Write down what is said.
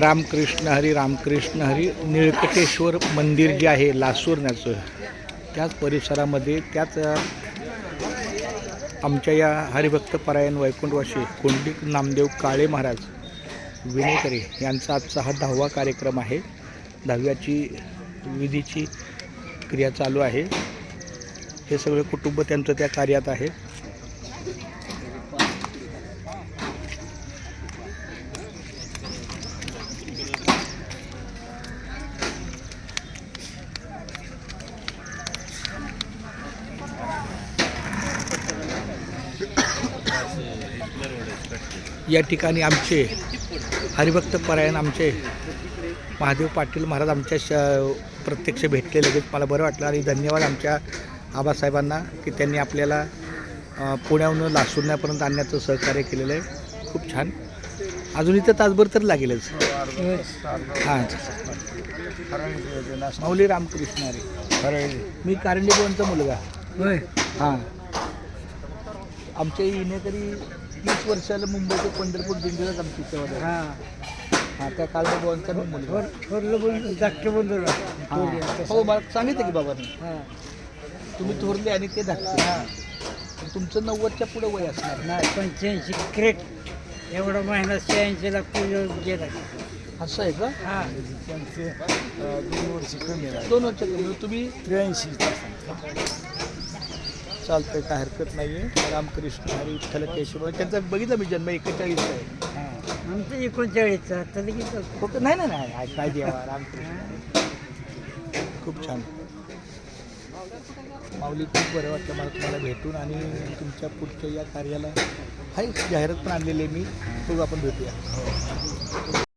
रामकृष्ण हरी रामकृष्ण हरी निळकटेश्वर मंदिर जे आहे लासूरण्याचं त्याच परिसरामध्ये त्याच आमच्या या हरिभक्त परायण वैकुंठवाशी कुंडिक नामदेव काळे महाराज विणेकरे यांचा आजचा हा दहावा कार्यक्रम आहे. दहाव्याची विधीची क्रिया चालू आहे. हे सगळे कुटुंब त्यांचं त्या कार्यात आहे. या ठिकाणी आमचे हरिभक्त परायण आमचे महादेव पाटील महाराज आमच्या श प्रत्यक्ष भेटले लगेच. मला बरं वाटलं आणि धन्यवाद आमच्या आबासाहेबांना की त्यांनी आपल्याला पुण्याहून लासूरण्यापर्यंत आणण्याचं सहकार्य केलेलं आहे. खूप छान. अजून इथं तासभर तर लागेलच. हां. माऊली रामकृष्ण हरी. मी कारंडे बोनचा मुलगा हां. आमच्या इनेकरी तीस वर्षाला मुंबईचे पंढरपूर दिंडीलाच आमची सेवा झाली. हा. हां त्या कारंडे बोनचा मी मुलगा थोरलं बोल धाकटे बोलतो हां. मला सांगितलं की बाबांनी. हा. तुम्ही थोरले आणि ते धाकटे. हा. तुमचं नव्वदच्या पुढे वय असणार. नाही पंच्याऐंशी. क्रेट एवढा महिना शहाऐंशीला पूर्ण गेला. असं आहे का? हा. दोन वर्ष कमी दोन वर्ष कमी. म्हणजे तुम्ही? त्र्याऐंशी. चालतंय काय हरकत नाही आहे रामकृष्ण हरी विठ्ठल केशव त्यांचा बघितलं मी जन्म एकेचाळीस आहे. आमचं एकोणचाळीसचा आता लगेच फक्त नाही नाही नाही काय देवा रामकृष्ण. खूप छान. माऊली खूप बरं वाटलं मला तुम्हाला भेटून आणि तुमच्या पुढच्या या कार्याला हाय जाहिरात पण आणलेली आहे मी. बघू आपण भेटूया.